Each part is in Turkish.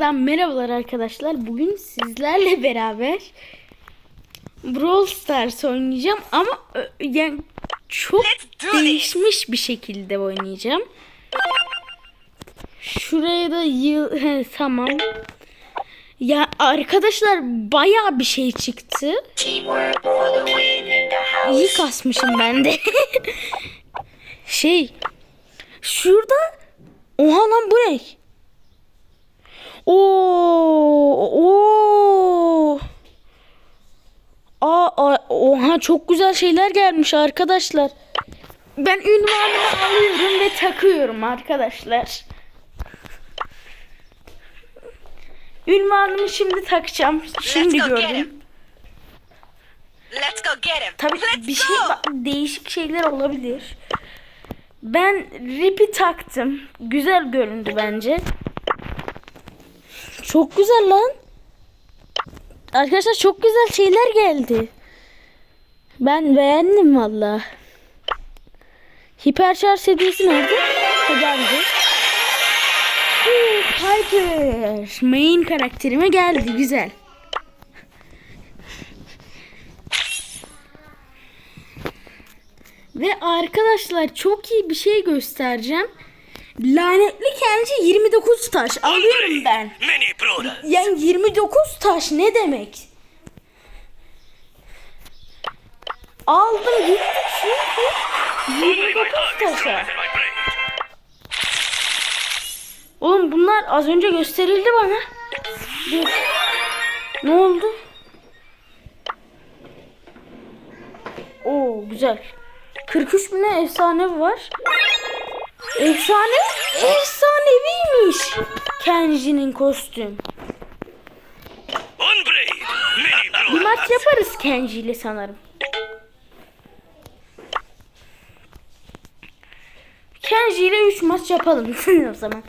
Herkese Merhabalar arkadaşlar. Bugün sizlerle beraber Brawl Stars oynayacağım ama yani çok değişmiş bir şekilde oynayacağım. Şuraya da yıl he, tamam. Ya arkadaşlar baya bir şey çıktı. İyi kasmışım ben de. şey şurada oha lan bu ne? Oo, oo. Aa, aa, oha çok güzel şeyler gelmiş arkadaşlar. Ben ünvanımı alıyorum ve takıyorum arkadaşlar. Ünvanımı şimdi takacağım. Şimdi gördüm. Let's go get him. Tabii Let's bir şey değişik şeyler olabilir. Ben ripi taktım. Güzel göründü bence. Çok güzel lan. Arkadaşlar çok güzel şeyler geldi. Ben beğendim valla. Hiperşarj hediyesi nerede? Geldi. Huu, Piper. Main karakterime geldi. Güzel. Ve arkadaşlar çok iyi bir şey göstereceğim. Lanetli kenci 29 taş alıyorum ben. Yani 29 taş ne demek? Aldım gitti çünkü 29 taşa. Oğlum bunlar az önce gösterildi bana. Dur. Ne oldu? Oo güzel. 43 bine efsane var. Efsane? Efsaneviymiş. Kenji'nin kostüm. Bir maç yaparız Kenji ile sanırım. Kenji ile 3 maç yapalım o zaman.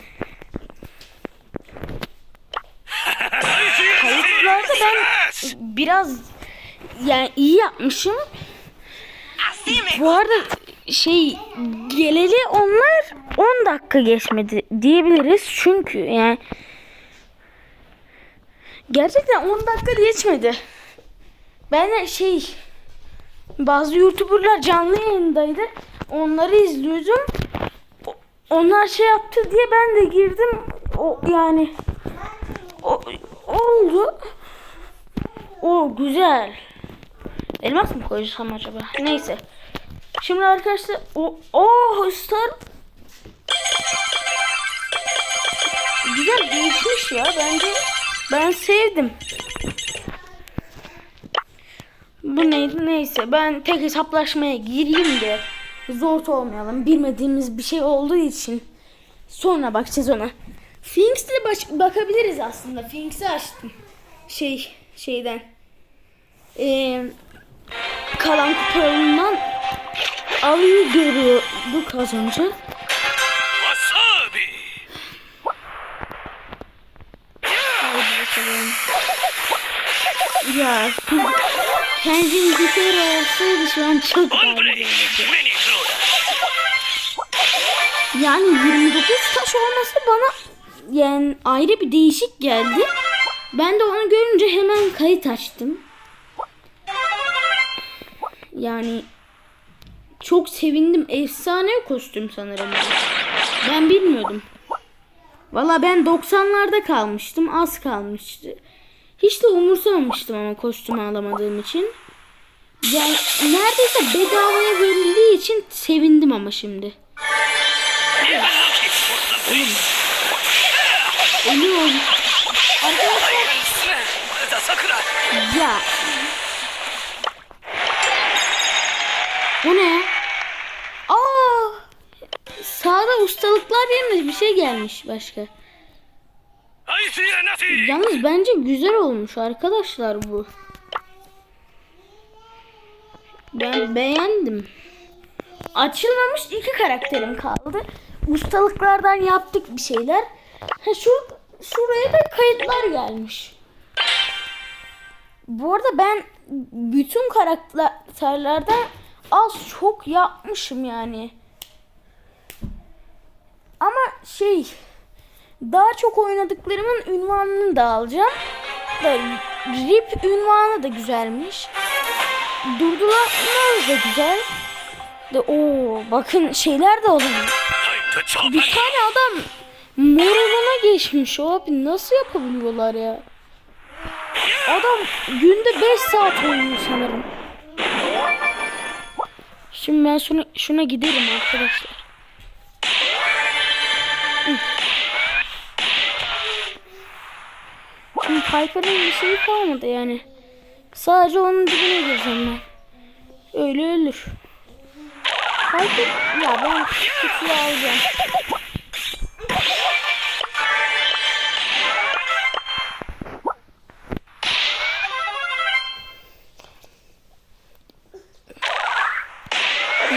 Kayıtlarda ben biraz yani iyi yapmışım. Bu arada şey geleli onlar 10 dakika geçmedi diyebiliriz. Çünkü yani gerçekten 10 dakika geçmedi. Ben şey bazı youtuberlar canlı yayındaydı. Onları izliyordum. Onlar şey yaptı diye ben de girdim. O yani o, oldu. O güzel. Elmas mı koysam acaba? Neyse. Şimdi arkadaşlar o oh star güzel değişmiş ya bence ben sevdim. Bu neydi neyse ben tek hesaplaşmaya gireyim de zor olmayalım bilmediğimiz bir şey olduğu için sonra bakacağız ona. Finks'te de bakabiliriz aslında. Finks'i açtım. Şey şeyden. Eee kalan kupalarından alıyı görüyorduk az önce. Wasabi. Ya Kenji'nin bir kere olsaydı şu an çok daha güzel. Yani 29 taş olması bana yani ayrı bir değişik geldi. Ben de onu görünce hemen kayıt açtım. Yani çok sevindim. Efsane kostüm sanırım. Ben bilmiyordum. Valla ben 90'larda kalmıştım. Az kalmıştı. Hiç de umursamamıştım ama kostümü alamadığım için. Yani neredeyse bedavaya verildiği için sevindim ama şimdi. Ölüyorum. Arkadaşlar ya. Bu ne! Sağda ustalıklar yerine bir şey gelmiş başka. Yalnız bence güzel olmuş arkadaşlar bu. Ben beğendim. Açılmamış iki karakterim kaldı. Ustalıklardan yaptık bir şeyler. Ha şur şuraya da kayıtlar gelmiş. Bu arada ben bütün karakterlerden az çok yapmışım yani şey daha çok oynadıklarımın ünvanını da alacağım. Da rip ünvanı da güzelmiş. Durdulanlar da güzel. De o bakın şeyler de oluyor. Bir tane adam moralına geçmiş abi nasıl yapabiliyorlar ya? Adam günde 5 saat oynuyor sanırım. Şimdi ben şuna, şuna giderim arkadaşlar. Şimdi Piper'ın bir şeyi kalmadı yani. Sadece onun dibine gireceğim ben. Öyle ölür. Piper ya ben kutuyu alacağım.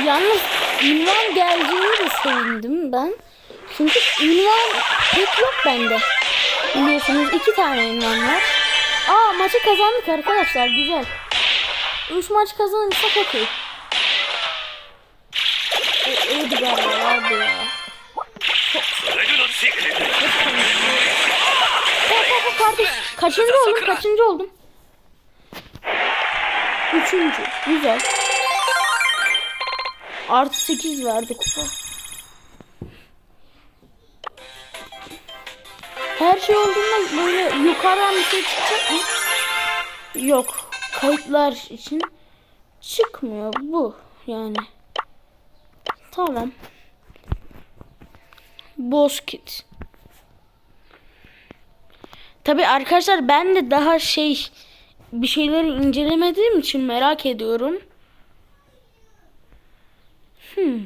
Yalnız ünvan geldiğini de sevindim ben. Çünkü ünvan pek yok bende. Biliyorsunuz iki tane ünvan var. Aa maçı kazandık arkadaşlar güzel. Üç maç kazanırsak okey. E, Edgar vardı ya. Hop hop kardeş. Kaçıncı oldum? Kaçıncı oldum? Üçüncü. Güzel. Artı sekiz verdi kupa. Her şey olduğunda böyle yukarıdan bir şey çıkacak mı? Yok. Kayıtlar için çıkmıyor bu yani. Tamam. Bozkit. Tabi arkadaşlar ben de daha şey bir şeyleri incelemediğim için merak ediyorum. Hmm.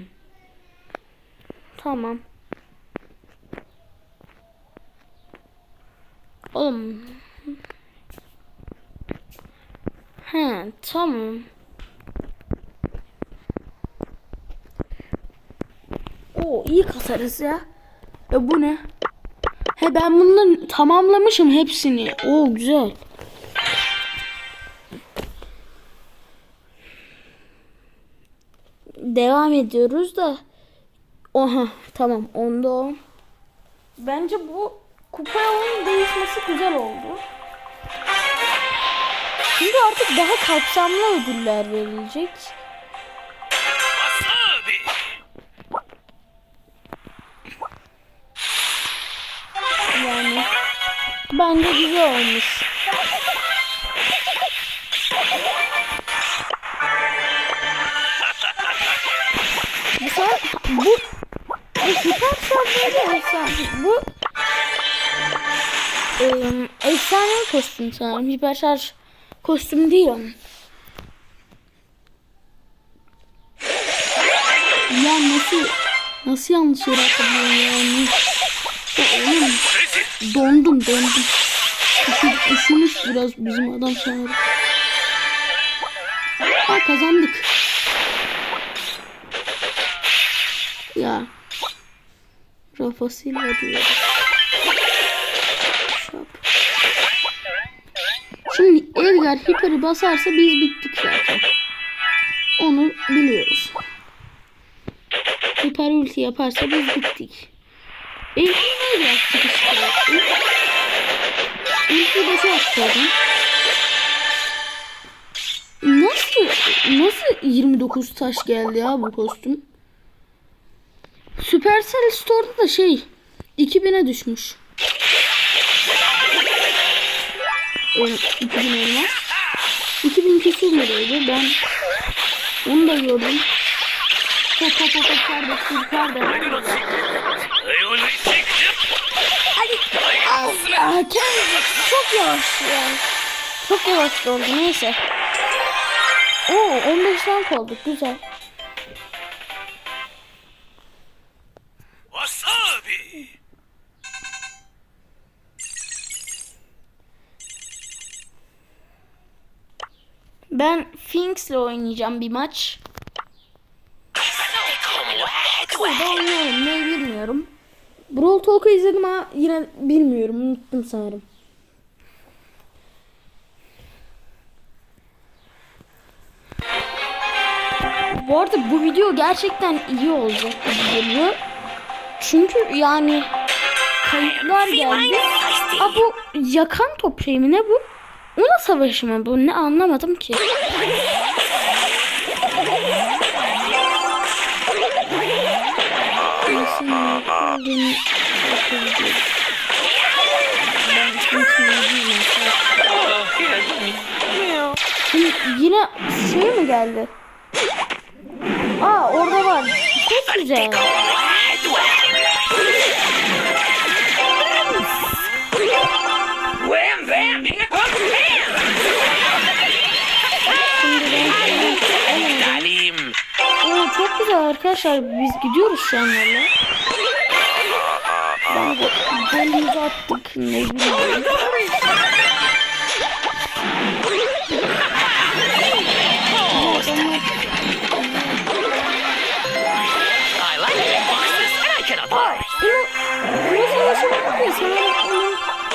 Tamam. Oğlum. He tamam. Oo iyi kasarız ya. E bu ne? He ben bunları tamamlamışım hepsini. Oo güzel. Devam ediyoruz da. Oha tamam onda o. Bence bu kupayalının değişmesi güzel oldu. Şimdi artık daha kapsamlı ödüller verilecek. Yani bence güzel olmuş. Bu bu hiper şarjı bu ıı, efsane kostüm sanırım. Hiper şarj kostüm değil onun. Ya nasıl nasıl yanlış yere atabiliyorum ya? Ya oğlum Dondum dondum. Üşü, üşümüş biraz bizim adam sanırım. Ha kazandık. Ya. Rafa Silva diyor. Şap. Şimdi Edgar hiperi basarsa biz bittik zaten. Onu biliyoruz. Hiper ulti yaparsa biz bittik. Belki ne biraz sıkıştırıyor. İlk başı açtırdım. Nasıl nasıl 29 taş geldi ya bu kostüm? Supercell Store'da da şey 2000'e düşmüş. E, 2000 elma. 2000 kesin liraydı. Ben onu da gördüm. Hop hop hop hop kardeş dur kardeş. Az ya kendisi çok yavaş ya. Çok yavaş oldu neyse. Oo 15 rank olduk güzel. Ben Finks'le oynayacağım bir maç. Burada oynuyorum ne bilmiyorum. Brawl Talk'u izledim ama yine bilmiyorum unuttum sanırım. Bu arada bu video gerçekten iyi olacak gibi geliyor. Çünkü yani kayıtlar geldi. Aa bu yakan top şey mi ne bu? Ona savaşı mı bu? Ne anlamadım ki. Şimdi yine şey mi geldi? Aa orada var. Çok güzel. Wham bam! Here comes güzel arkadaşlar. Biz gidiyoruz şu an valla. Ben de golümüzü attık. Ne bileyim.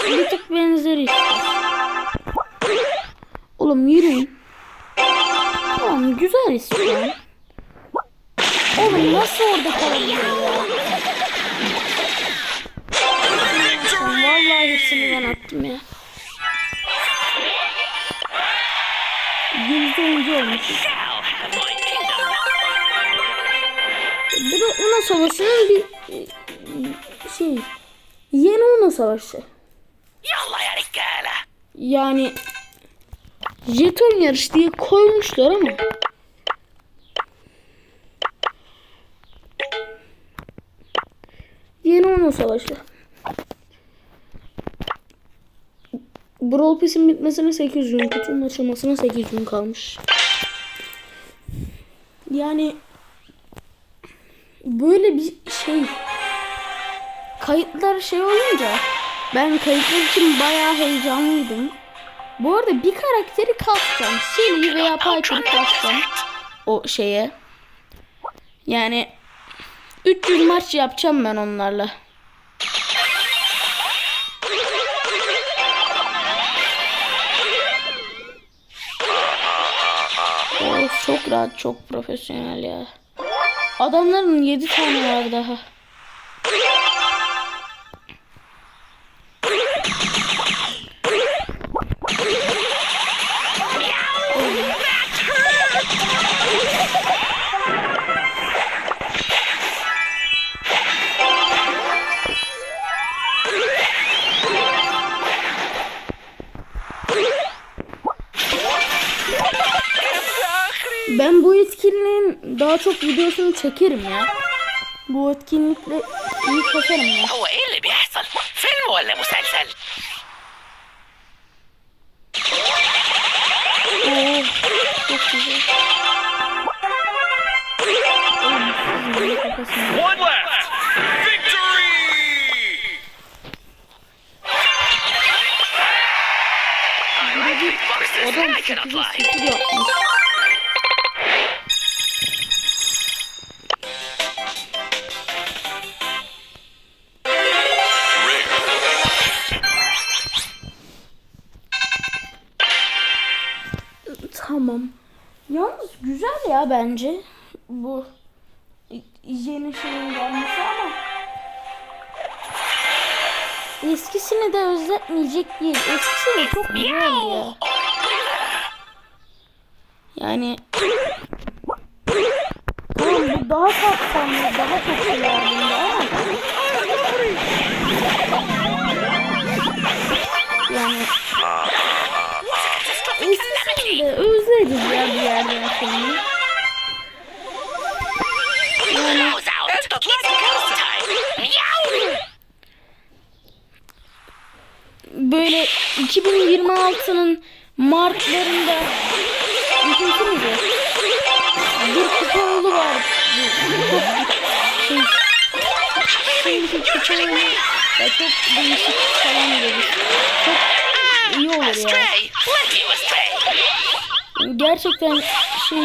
Bir tık benzeri işte. Oğlum yürüyün. Tamam güzel istiyorum. Oğlum nasıl orada kalabiliyor? Vallahi hepsini ben attım ya. Yüzde oyuncu olmuşuz. Bu da Una Savaşı'nın bir şey yeni Una Savaşı. Yani jeton yarış diye koymuşlar ama yeni Una Savaşı. Brawl Pass'in bitmesine 8 gün, kutunun açılmasına 8 gün kalmış. Yani böyle bir şey kayıtlar şey olunca ben kayıtlar için bayağı heyecanlıydım. Bu arada bir karakteri kasacağım. Shelly veya Piper'ı kasacağım o şeye. Yani 300 maç yapacağım ben onlarla. Of, çok rahat, çok profesyonel ya. Adamların 7 tane var daha. daha çok videosunu çekerim ya. Bu etkinlikle iyi kasarım ya. هو ايه اللي بيحصل؟ فيلم ولا مسلسل؟ Oo, çok güzel. Oğlum, sizin de kafasını- One left! Victory! Boxes Adam and I can 8'e apply. 0 yapmış. Bence bu yeni şeyin gelmesi ama eskisini de özletmeyecek değil. Eskisi de çok güzeldi ya. Yani Tamam bu daha kapsamlı, daha çok şey var bunda ama yani eskisini de özleriz ya bir yerden sonra. Böyle 2026'nın Mart'larında miydi? Bir kupaoğlu var. Şey şimdiki kupaoğlu ya çok değişik falan dedi. Çok iyi olur ya. Gerçekten şey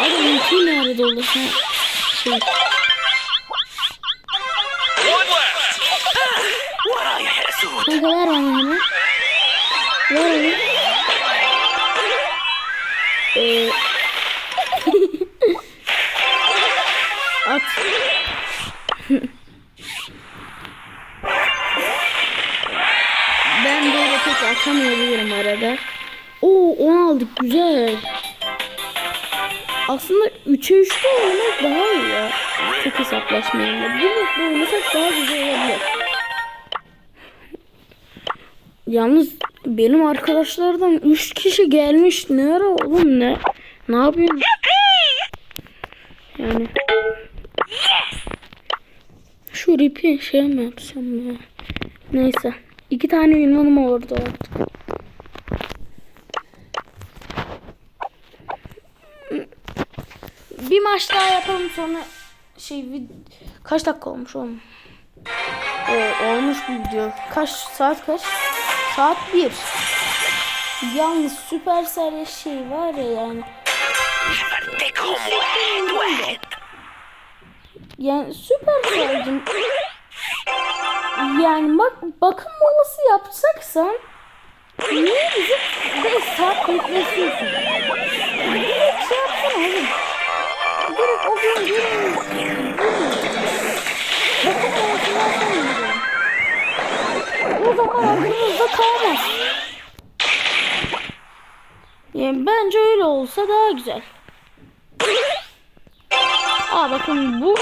adam mümkün nerede olur? Şey kanka ver bana hemen. Ver onu. Ee, At. böyle pek atamayabilirim arada. Oo 10 aldık güzel. Aslında 3'e 3'te oynamak daha iyi ya. Tek hesaplaşmayla. Birlikte oynasak daha güzel olabilir. Yalnız benim arkadaşlardan 3 kişi gelmiş. Ne ara oğlum ne? Ne yapıyorsun? Yani. Şu ripi şey mi yapsam ya? Neyse. iki tane ünvanım orada artık. Bir maç daha yapalım sonra şey kaç dakika olmuş oğlum? Oo, olmuş video. Kaç saat kaç? Saat 1. Yalnız Supercell şey var ya yani. Yani Supercell'cim yani bak bakım molası yapacaksan niye bizi 5 saat bekletiyorsun? Direkt şey yapsana oğlum. Direkt o gün gelin. Bakım molasını yapsana o zaman aklımızda kalmaz. Yani bence öyle olsa daha güzel. Aa bakın bu.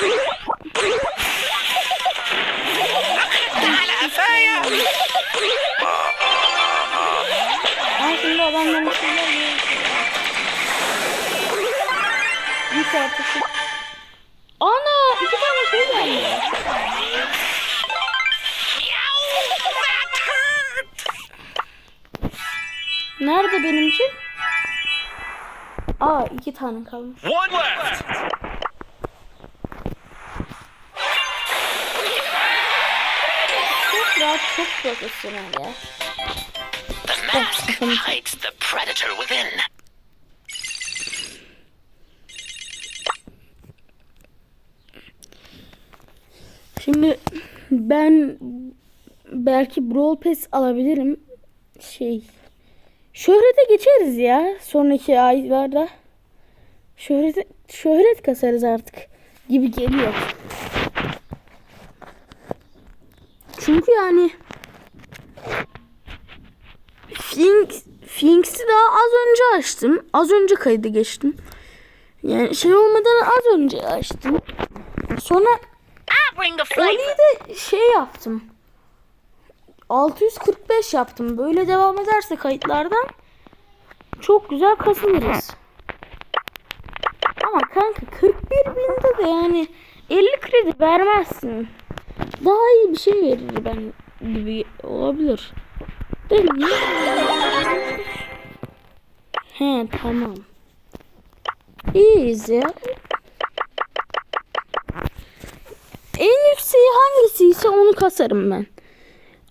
Aa şimdi adamların şeyler Git artık. Ana iki tane şey geldi. Nerede benimki? Aa iki tane kalmış. One left Çok rahat çok profesyonel ya. The mask hides the predator within Şimdi ben belki Brawl Pass alabilirim. Şey şöhrete geçeriz ya sonraki aylarda. Şöhret, şöhret kasarız artık gibi geliyor. Çünkü yani Finks, Finks'i daha az önce açtım. Az önce kaydı geçtim. Yani şey olmadan az önce açtım. Sonra. Oli'yi de şey yaptım. 645 yaptım. Böyle devam ederse kayıtlardan çok güzel kasılırız. Ama kanka 41 binde de yani 50 kredi vermezsin. Daha iyi bir şey verir ben gibi olabilir. Değil? He tamam. İyiyiz ya. En yükseği hangisi ise onu kasarım ben.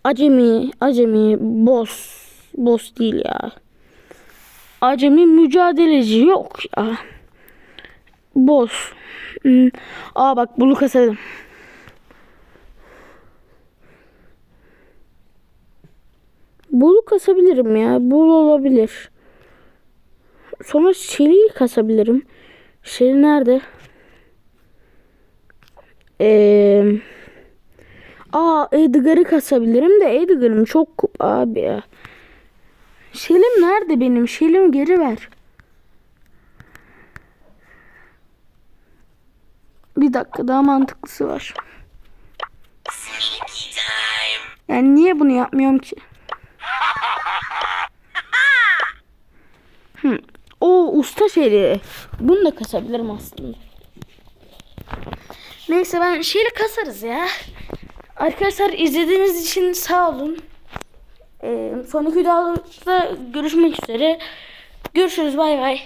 Acemi, acemi, boss. Boss değil ya. Acemi mücadeleci yok ya. Boss. Hmm. Aa bak bunu kasarım. Bulu kasabilirim ya. Bul olabilir. Sonra Shelly'yi kasabilirim. Shelly nerede? Ee, aa Edgar'ı kasabilirim de Edgar'ım çok kup abi ya. Şelim nerede benim? Şelim geri ver. Bir dakika daha mantıklısı var. Yani niye bunu yapmıyorum ki? Hı. O usta şeyleri. Bunu da kasabilirim aslında. Neyse ben şeyle kasarız ya. Arkadaşlar izlediğiniz için sağ olun. Ee, sonraki videoda görüşmek üzere. Görüşürüz bay bay.